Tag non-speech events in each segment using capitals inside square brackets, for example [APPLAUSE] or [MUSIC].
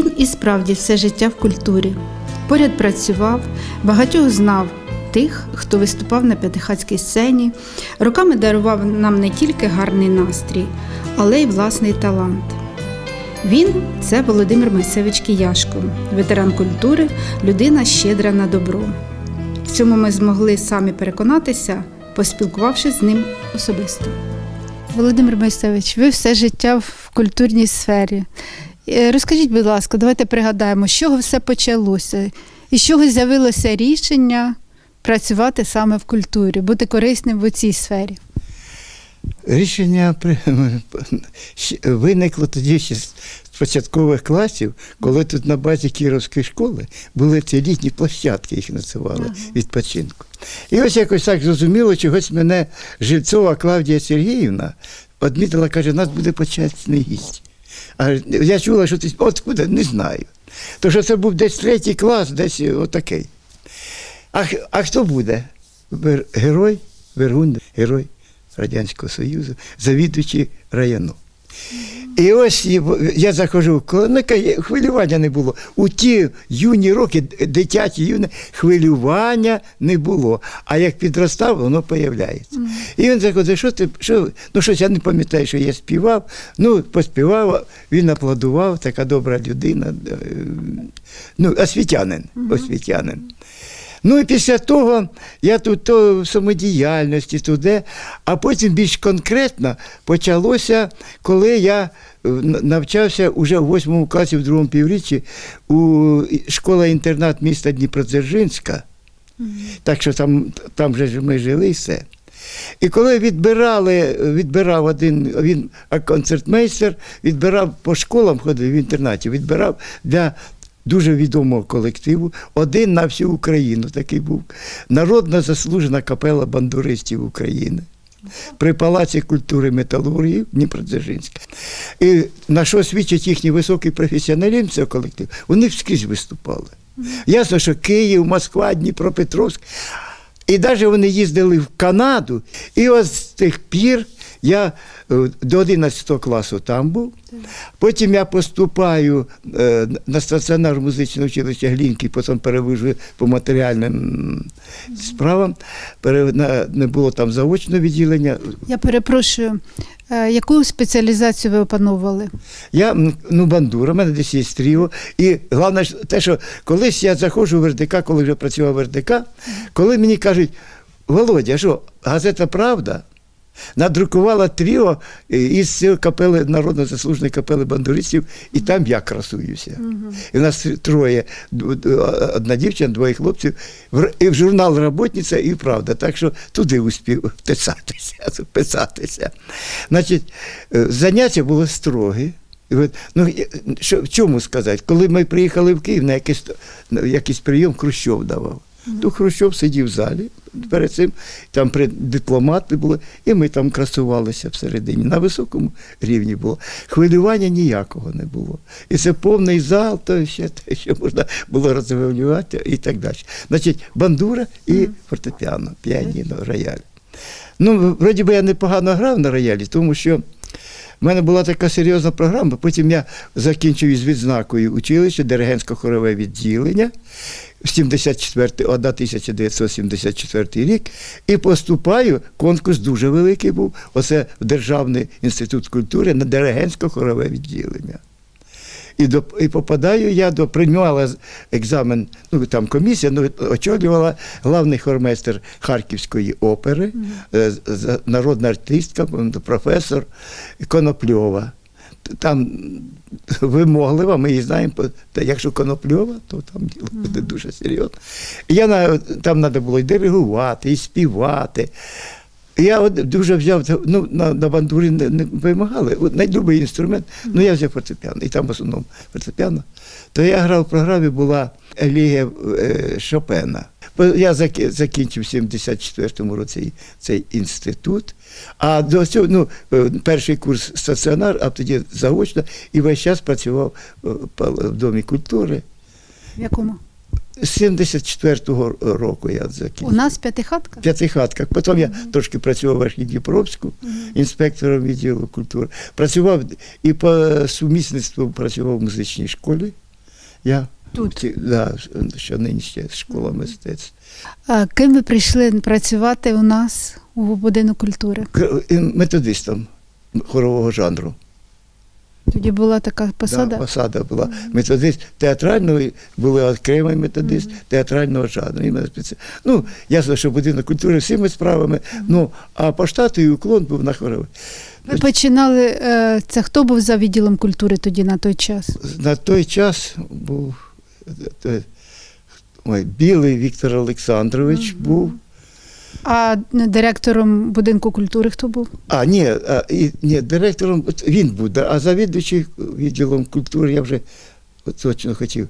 Він і справді все життя в культурі. Поряд працював, багатьох знав тих, хто виступав на п'ятихатській сцені, роками дарував нам не тільки гарний настрій, але й власний талант. Він це Володимир Мойсевич Кияшко, ветеран культури, людина щедра на добро. В цьому ми змогли самі переконатися, поспілкувавшись з ним особисто. Володимир Мойсевич, ви все життя в культурній сфері. Е, Розкажіть, будь ласка, давайте пригадаємо, з чого все почалося, і з чого з'явилося рішення працювати саме в культурі, бути корисним в цій сфері. Рішення [LAUGHS] виникло тоді ще з початкових класів, коли тут на базі Кіровської школи були ці літні площадки, їх називали відпочинку. І ось якось так зрозуміло, чогось мене Жильцова Клавдія Сергіївна відмітила, каже, у нас буде почесний гість. А я чула, що ти откуди, не знаю. То що це був десь третій клас, десь отакий. А, а хто буде? Герой, Вергун, герой Радянського Союзу, завідуючий району. І ось я заходжу в клоніка, хвилювання не було. У ті юні роки, дитячі юні, хвилювання не було. А як підростав, воно появляється. І він заходить, що ти, що, ну щось я не пам'ятаю, що я співав. Ну, поспівав, він аплодував, така добра людина. Ну, освітянин, освітянин. Ну і після того я тут то в самодіяльності туди, а потім більш конкретно почалося, коли я е, навчався уже в восьмому класі в другому півріччі у школа-інтернат міста Дніпродзержинська. Так що там, там же ми жили і все. І коли відбирали, відбирав один, він концертмейстер, відбирав по школам, ходив в інтернаті, відбирав для дуже відомого колективу, один на всю Україну такий був. Народна заслужена капела бандуристів України. При Палаці культури металургії Дніпродзержинська. І на що свідчить їхній високий професіоналізм цього колективу, вони скрізь виступали. Ясно, що Київ, Москва, Дніпропетровськ. І навіть вони їздили в Канаду. І ось з тих пір я е, до 11 класу там був. Потім я поступаю е, на стаціонар музичного училища Глінки, потім перевожу по матеріальним справам. Не було там заочного відділення. Я перепрошую, е, яку спеціалізацію ви опановували? Я ну, бандура, в мене десь є тріо. І головне те, що колись я заходжу в РДК, коли вже працював в РДК, коли мені кажуть, Володя, що газета Правда надрукувала тріо е, із капели, народно заслуженої капели бандуристів, і там я красуюся. І в нас троє, одна дівчина, двоє хлопців, і в журнал Работниця і Правда. Так що туди успів писатися, [LAUGHS] писатися. Значить, е, заняття було строгі. Ну, що, в чому сказати? Коли ми приїхали в Київ на якийсь, на якийсь прийом Хрущов давав. То Хрущов сидів в залі, перед цим там дипломати були, і ми там красувалися всередині. На високому рівні було. Хвилювання ніякого не було. І це повний зал, то ще те, що можна було розвивати і так далі. Значить, бандура і фортепіано, піаніно, рояль. Ну, вроді би я непогано грав на роялі, тому що в мене була така серйозна програма. Потім я закінчив із відзнакою училище, диригентсько-хорове відділення в 74, 1974 рік. І поступаю, конкурс дуже великий був. Оце в Державний інститут культури на диригентсько-хорове відділення. І, до, і попадаю я до приймала екзамен, ну там комісія, ну, очолювала главний хормейстер Харківської опери, з- з- народна артистка, професор Конопльова. Там вимоглива, ми її знаємо, та якщо Конопльова, то там діло буде дуже серйозно. Я на, там треба було і диригувати, і співати. Я от дуже взяв, ну, на, на бандурі не, не вимагали. От найлюбий інструмент, ну я взяв фортепіано, і там в основному фортепіано. То я грав в програмі, була Елігія е, Шопена. Я закінчив в 74-му році цей інститут. А до цього, ну, е, перший курс стаціонар, а тоді заочно, і весь час працював е, в Домі культури. В якому? З 74-го року я У нас п'ятихатка? В п'ятихатках. Потім я трошки працював в Архідніпровську інспектором відділу культури. Працював і по сумісництву працював в музичній школі. Я Тут. Да, що нині ще школа мистецтв. А ким ви прийшли працювати у нас у будинок культури? Методистом хорового жанру. Тоді була така посада. Да, посада була. Методист театрального, були окремий методист театрального жанру. Іменно спеці- Ну, ясно, що будинок культури всіми справами, ну, а по штату і уклон був на хоровий. Ви починали. е, Це хто був за відділом культури тоді на той час? На той час був ой, білий Віктор Олександрович був. А директором будинку культури хто був? А, ні, а, і, ні, директором він був, да, а завідуючий відділом культури я вже точно хотів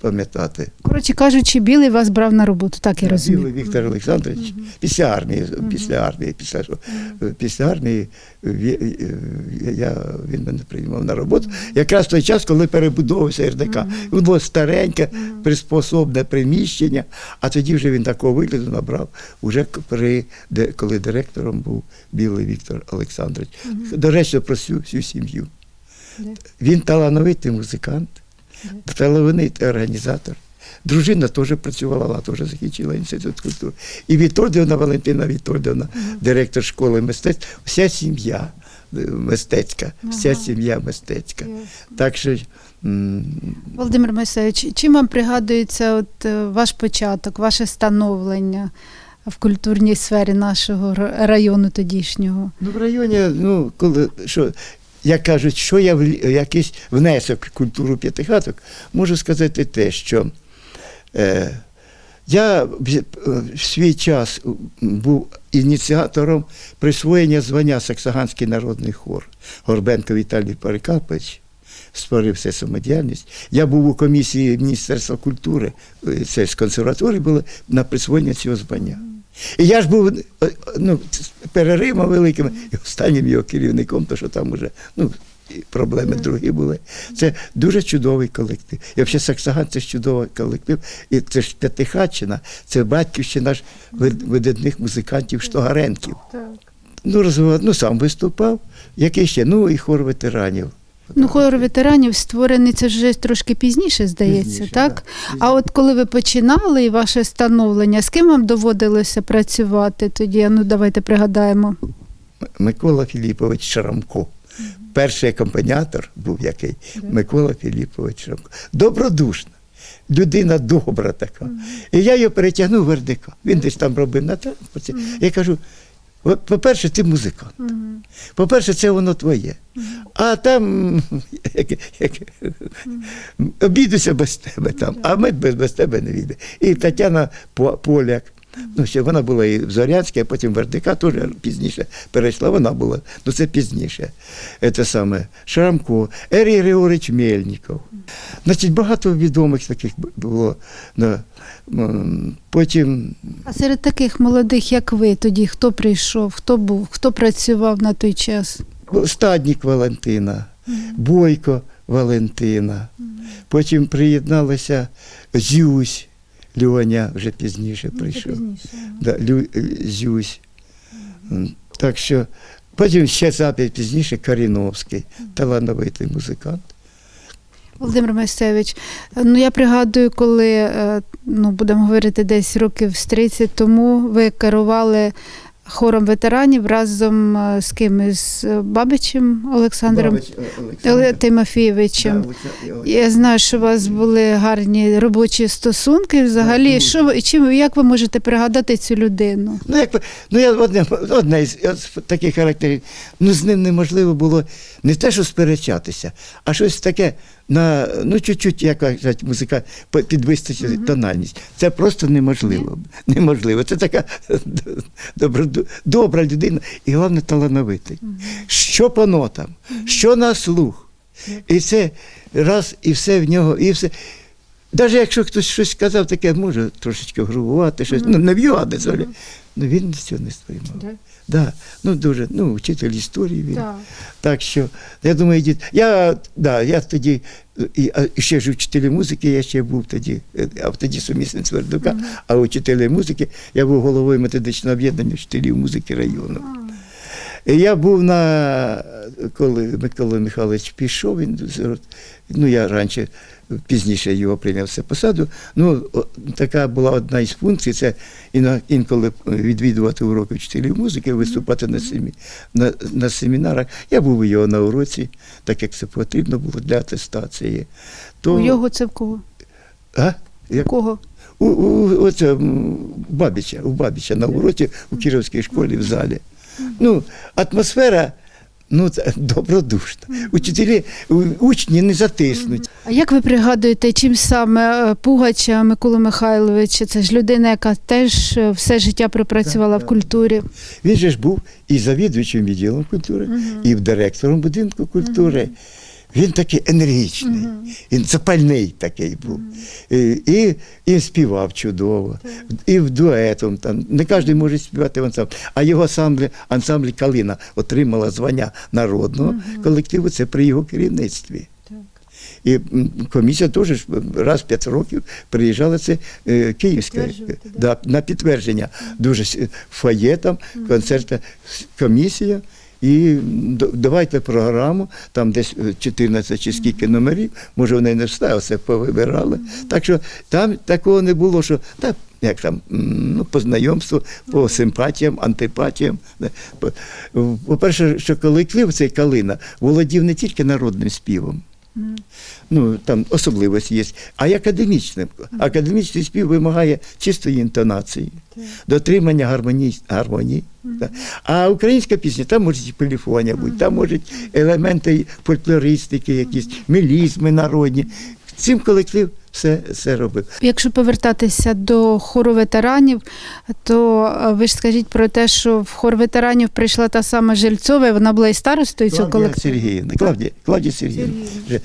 пам'ятати. Коротше кажучи, білий вас брав на роботу, так я розумію. Білий Віктор Олександрович після армії, після армії, після, що- після армії я, він мене приймав на роботу. Якраз в той час, коли перебудовувався РДК. Він було стареньке, приспособне приміщення, а тоді вже він такого вигляду набрав, уже при, де, коли директором був білий Віктор Олександрович. До речі, про всю, всю сім'ю. Він талановитий музикант, талановитий організатор. Дружина теж працювала, вона теж закінчила інститут культури. І Вітольдівна Валентина Вітольдівна, директор школи мистецтв, вся сім'я е, мистецька, вся сім'я мистецька. Так що Володимир Мойсевич, чим вам пригадується от, е, ваш початок, ваше становлення в культурній сфері нашого району тодішнього? ну, в районі, ну, коли що. Як кажуть, що я влі- якийсь внесок в культуру п'ятихаток, можу сказати те, що е, я в е, в свій час був ініціатором присвоєння звання Саксаганський народний хор. Горбенко Віталій Перекапович створив все самодіяльність. Я був у комісії Міністерства культури, е, це з консерваторії було на присвоєння цього звання. І я ж був е, ну, з великими, великим і останнім його керівником, то що там уже ну, проблеми другі були. Це дуже чудовий колектив. І взагалі Саксаган це ж чудовий колектив. І це ж П'ятихатчина, це батьківщина ж вид- видатних музикантів Штогаренків. Ну, розвивав, ну сам виступав, який ще, ну і хор ветеранів. Ну, хор ветеранів створений це вже трошки пізніше, здається, Пізніше, так? да. А от коли ви починали і ваше становлення, з ким вам доводилося працювати тоді? Ну, давайте пригадаємо. Микола Філіпович Шрамко. Перший акомпаніатор був який Микола Філіпович Шрамко. Добродушна, людина добра така. І я його перетягнув в РДК. Він десь там робив на транспорті. Я кажу: «От, по-перше, ти музикант. По-перше, це воно твоє. А там як, як, обійдуся без тебе там, а ми без, без тебе не війде. І Тетяна Поляк. Ну, ще вона була і в Зорянській, а потім в РДК теж пізніше перейшла. Вона була, ну це пізніше. Це саме Шрамко, Ерій Григорич Мельніков. Значить, багато відомих таких було. Ну, м, Потім А серед таких молодих, як ви, тоді хто прийшов, хто був, хто працював на той час? Стаднік Валентина, Бойко Валентина. Потім приєдналася Зюсь Льоня, вже пізніше прийшов. Да, Лю, е, Зюсь. М, Так що потім ще запит пізніше Каріновський, талановитий музикант. Володимир Майсевич, ну я пригадую, коли е, ну будемо говорити десь років з 30 тому ви керували хором ветеранів разом е, з ким з Бабичем Олександром Бабич, е, Олександр. Тимофійовичем. Да, Я знаю, що у вас були гарні робочі стосунки. Взагалі, дуже. що ви чим як ви можете пригадати цю людину? Ну, як, ну я одне, одне з таких характерів. Ну, з ним неможливо було не те, що сперечатися, а щось таке на ну чуть-чуть, як кажуть, музика підвищити тональність. Це просто неможливо. Неможливо. Це така [LAUGHS] добра, добра людина і головне талановитий. Що по нотам, що на слух. І це раз, і все в нього, і все. навіть якщо хтось щось сказав, таке може трошечки грубувати, щось, ну, не в'юади, mm ну він цього не сприймав. Да. Ну, дуже, ну, вчитель історії він. Так. Так що, я думаю, дід, я, да, я тоді, і, а, і ще ж вчителі музики, я ще був тоді, е, а тоді сумісник Свердука, а учителі музики, я був головою методичного об'єднання вчителів музики району. І я був на, коли Микола Михайлович пішов, він, ну я раніше, пізніше його прийняв це посаду. Ну, така була одна із функцій, це інколи відвідувати уроки вчителів музики, виступати на, семі, на, на семінарах. Я був у його на уроці, так як це потрібно було для атестації. То, У його це в кого? А? У Як? кого? У, у, у Бабіча, у Бабіча на уроці у Кіровській школі в залі. Ну, атмосфера ну, це [LAUGHS] добродушно. Учителі, учні не затиснуть. А як ви пригадуєте, чим саме е, Пугача Микола Михайловича? Це ж людина, яка теж е, все життя пропрацювала Так, в так, культурі. Він же ж був і завідувачем відділом культури, і директором будинку культури. Він такий енергічний, він запальний такий був. І, і, і співав чудово, і в дуетом. Там. Не кожен може співати в ансамблі. А його ансамбль, ансамбль Калина отримала звання народного колективу, це при його керівництві. І комісія теж раз в п'ять років приїжджала це е, київська да, на підтвердження. Дуже с- фоє там, концерта, комісія. І давайте програму, там десь е, 14 чи скільки номерів, може вони не вставили, все повибирали. Так що там такого не було, що та, як там, ну, по знайомству, по симпатіям, антипатіям. По- По-перше, що колектив цей Калина володів не тільки народним співом, ну там особливості є, а й академічним. Академічний спів вимагає чистої інтонації, дотримання гармонії. гармонії. А українська пісня, там можуть і поліфонія бути, там можуть елементи фольклористики, якісь мелізми народні. Цим колектив все, все робив. Якщо повертатися до хору ветеранів, то е, ви ж скажіть про те, що в хор ветеранів прийшла та сама Жильцова, і вона була і старостою цього колективу. Сергіївна, Клавдія, Клавдія Сергіївна. Вже,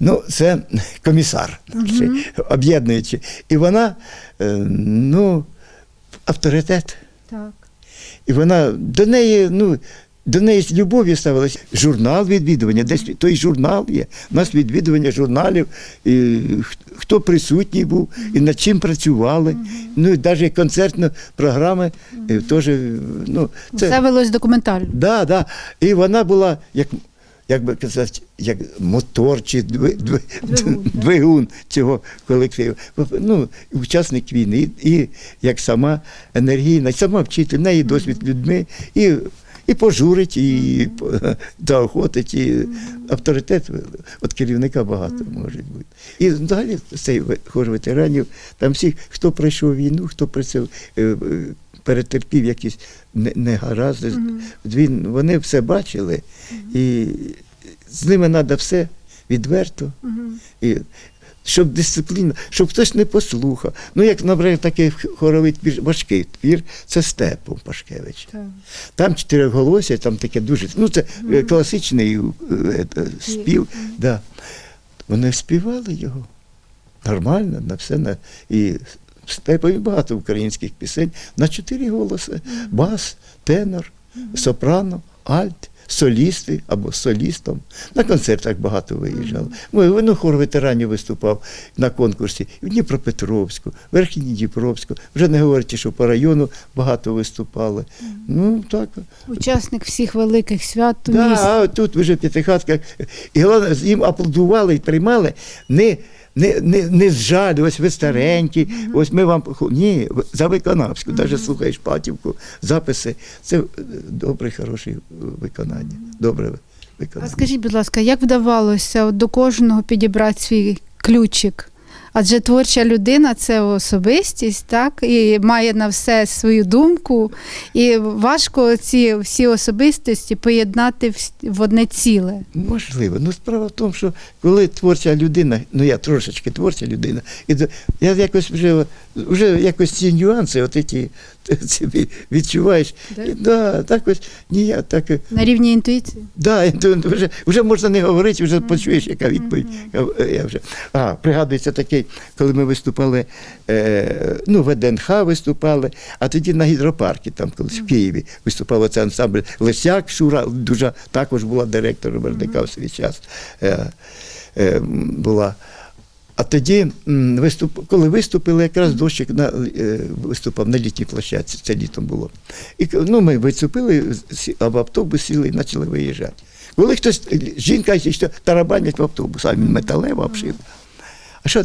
Ну, це комісар, чи об'єднуючи. І вона, е, ну, авторитет. Так. І вона до неї, ну, до неї з любов'ю ставилася. Журнал відвідування, десь той журнал є. У нас відвідування журналів, і хто присутній був, і над чим працювали. Ну, і навіть концертні програми е, теж, ну, Все велось документально. Да, да. І вона була, як, як би казати, як мотор чи дви, дви, Двигун, двигун, цього колективу. Ну, учасник війни, і як сама енергійна, сама вчитель, в неї досвід людьми, і, і пожурить, і заохотить, і авторитет від керівника багато може бути. І взагалі цей хор ветеранів, там всіх, хто пройшов війну, хто працював. е, е, Перетерпів якісь не- негаразди. Він, вони все бачили, і з ними треба все відверто. І, щоб дисципліна, щоб хтось не послухав. Ну, як, наприклад, такий хоровий твір, важкий твір, це Степом Пашкевич. Там чотириголосся, там таке дуже. Ну, це е, класичний е, е, спів. Да. Вони співали його нормально, на все. На, і Степові багато українських пісень на чотири голоси: бас, тенор, сопрано, альт. Солісти або солістом. На концертах багато виїжджали. Ми, ну, хор ветеранів виступав на конкурсі в Дніпропетровську, Верхній Дніпровську. Вже не говорячи, що по району багато виступали. Ну, так. Учасник всіх великих свят Да, а тут вже п'ятихатка. І головне, їм аплодували і приймали не, не, не, не з жалю, ось ви старенькі, ось ми вам. Ні, за виконавську, навіть слухаєш патівку, записи. Це е, добре, хороше е, виконання. Добре А виконання. скажіть, будь ласка, як вдавалося до кожного підібрати свій ключик? Адже творча людина це особистість, так, і має на все свою думку. І важко ці всі особистості поєднати в- одне ціле. Можливо. Ну, справа в тому, що коли творча людина, ну я трошечки творча людина, і я якось вже, вже якось ці нюанси, от ці [LAUGHS] собі відчуваєш. Да? І, да, так ось ні, так. На рівні інтуїції? Да, вже, вже можна не говорити, вже почуєш, яка відповідь. Я, я вже. А, пригадується такий, коли ми виступали, е, ну, в ВДНХ виступали, а тоді на гідропаркі, там колись в Києві виступав цей ансамбль Лисяк, Шура, дуже також була директором Бердика в свій час. Е, е, була. А тоді, виступ, коли виступили, якраз дощик на, е, виступав на літній площадці, це літом було. І ну, ми виступили, а в автобус сіли і почали виїжджати. Коли хтось, жінка що тарабанять в автобус, а він металево обшив. А що?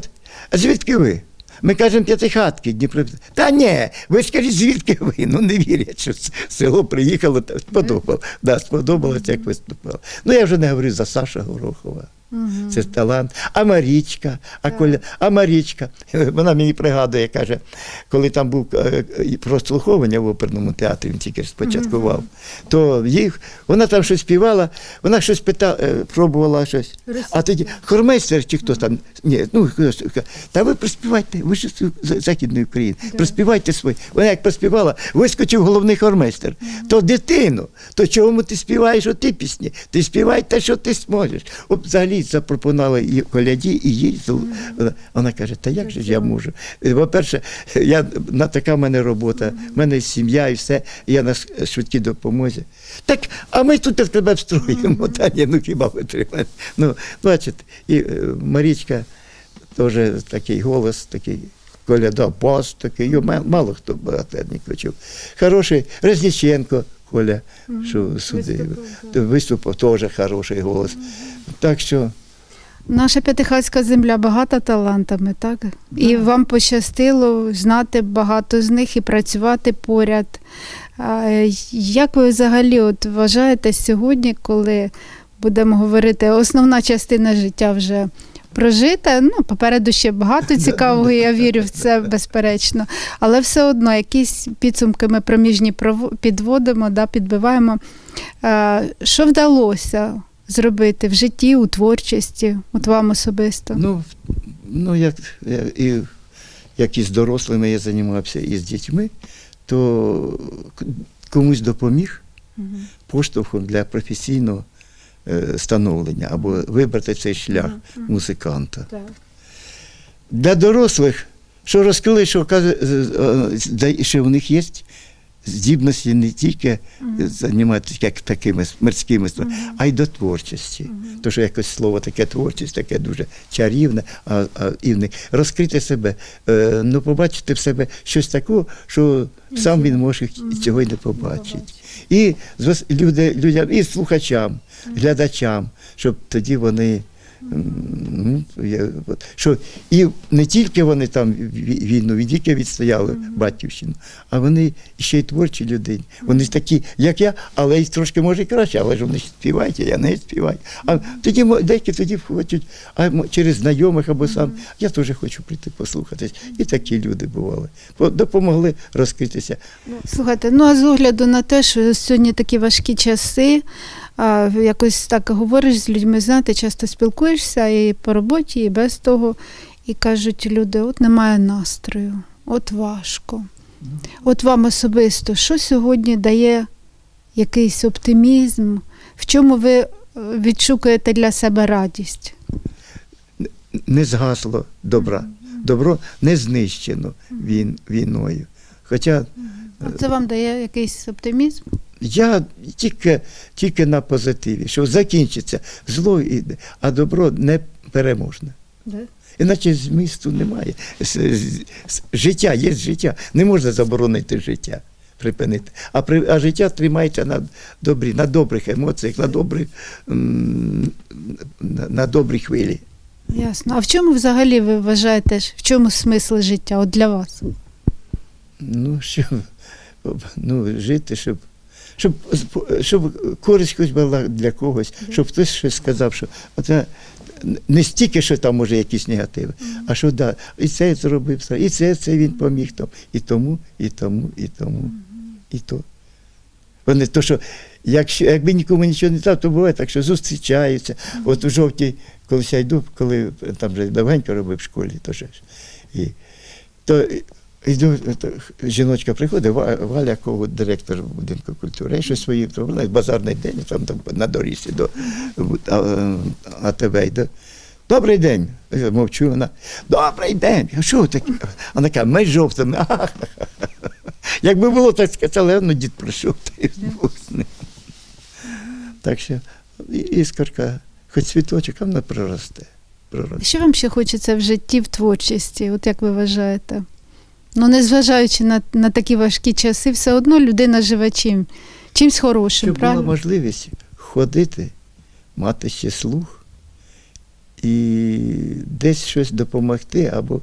А звідки ви? Ми кажемо п'ятихатки Дніпро. Та ні, ви скажіть, звідки ви? Ну не вірять, що село приїхало, та сподобалось. Да, сподобалось, як виступало. Ну я вже не говорю за Саша Горохова. Це талант. А Марічка, а Коля, а Марічка. [LAUGHS] Вона мені пригадує, каже, коли там був е, е, прослуховування в оперному театрі, він тільки спочаткував, то їх, вона там щось співала, вона щось питала, е, пробувала щось. А тоді хормейстер чи хто там, ні, ну та ви приспівайте, ви ж з Західної України, приспівайте свої. Вона як приспівала, вискочив головний хормейстер. То дитину, то чому ти співаєш оті пісні? Ти співай те, що ти зможеш. От взагалі запропонували і коляді, і їй. Вона- каже, та як же ж я можу? По-перше, я, на така в мене робота, в мене сім'я і все, і я на швидкій допомозі. Так, а ми тут в тебе встроїмо. Та ні, ну хіба ви тримаєте? Ну, бачите, і е, Марічка теж такий голос, такий. Коляда, бас такий, мало хто багатенько почув. Хороший Резніченко, Коля, що судив. Виступив теж хороший голос. Так що Наша п'ятихатська земля багата талантами, так? І вам пощастило знати багато з них і працювати поряд. Як ви взагалі от вважаєте сьогодні, коли будемо говорити, основна частина життя вже прожита? Ну, попереду ще багато [LAUGHS] цікавого, я вірю в це безперечно. Але все одно якісь підсумки ми проміжні підводимо, да, підбиваємо. Е, Що вдалося зробити в житті, у творчості, от вам особисто? Ну, ну як, і, як і з дорослими я займався і з дітьми, то комусь допоміг поштовхом для професійного становлення або вибрати цей шлях музиканта. Для дорослих, що розкрили, що да- що в них є здібності не тільки займатися як такими мирськими справами, а й до творчості. То, що якось слово таке творчість, таке дуже чарівне, а, а і в них. Розкрити себе, е, ну побачити в себе щось такого, що сам він може цього й не побачить. І людям, і слухачам, глядачам, щоб тоді вони. Ну, я- от, Що і не тільки вони там ві- війну, не тільки відстояли батьківщину, а вони ще й творчі людині. Вони ж такі, як я, але й трошки може і краще, але ж вони співають, а я не співаю. А тоді деякі тоді хочуть, а через знайомих або сам. Я теж хочу прийти послухатись. І такі люди бували. Допомогли розкритися. Слухайте, ну а з огляду на те, що сьогодні такі важкі часи, якось так говориш з людьми, знаєте, часто спілкуєшся і по роботі, і без того. І кажуть люди, от немає настрою, от важко. От вам особисто, що сьогодні дає якийсь оптимізм, в чому ви е, відшукуєте для себе радість? не згасло добра. Добро не знищено війною. Хоча От Це вам дає якийсь оптимізм? Я тільки, тільки на позитиві, що закінчиться зло, іде, а добро не переможне. Іначе змісту немає. Життя є життя. Не можна заборонити життя, припинити. А, при, а життя тримається на, добрі, на добрих емоціях, на, добрі, на, на добрій хвилі. Ясно. А в чому взагалі ви вважаєте, в чому смисл життя от для вас? Ну, щоб ну, жити, щоб, щоб, щоб користь хоч була для когось, щоб хтось щось сказав, що оце не стільки, що там може якісь негативи, а що да, і це зробив, і це, це він поміг там, і тому, і тому, і тому, і то. Вони то, що якщо, якби нікому нічого не дав, то буває так, що зустрічаються. От у жовтій, коли я йду, коли там вже давненько робив в школі, то. І, то Йду, жіночка приходить, Валя Ковут, директор будинку культури, і щось свої, то вона базарний день, там, там на доріжці до а, АТВ йде. Добрий день. Я мовчу, вона. Добрий день. Я, Що таке? Вона каже, ми жовтими. Якби було так сказали, ну дід прийшов, та й ним. Так що іскорка, хоч цвіточок, а вона проросте. проросте. Що вам ще хочеться в житті, в творчості? От як ви вважаєте? Ну, незважаючи на, на такі важкі часи, все одно людина живе чим? Чимсь хорошим, Щоб була можливість ходити, мати ще слух і десь щось допомогти або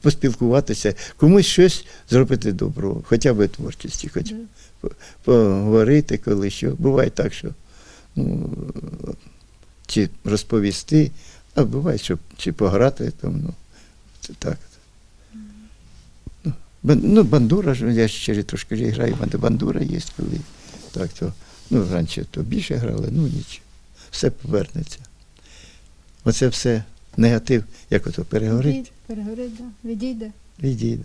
поспілкуватися, комусь щось зробити добро, хоча б творчості, хоч Да. поговорити, коли що. Буває так, що ну, чи розповісти, а буває, що чи пограти там, ну, так. Ну, бандура ж, я ще трошки граю, в мене бандура є, коли так, то, ну, раніше то більше грали, ну нічого. Все повернеться. Оце все негатив, як ото перегорить, Перегорить, да. відійде. відійде.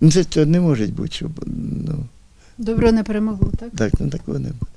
Ну, це то не може бути, щоб ну, Добро не перемогло, так? так, ну такого не буде.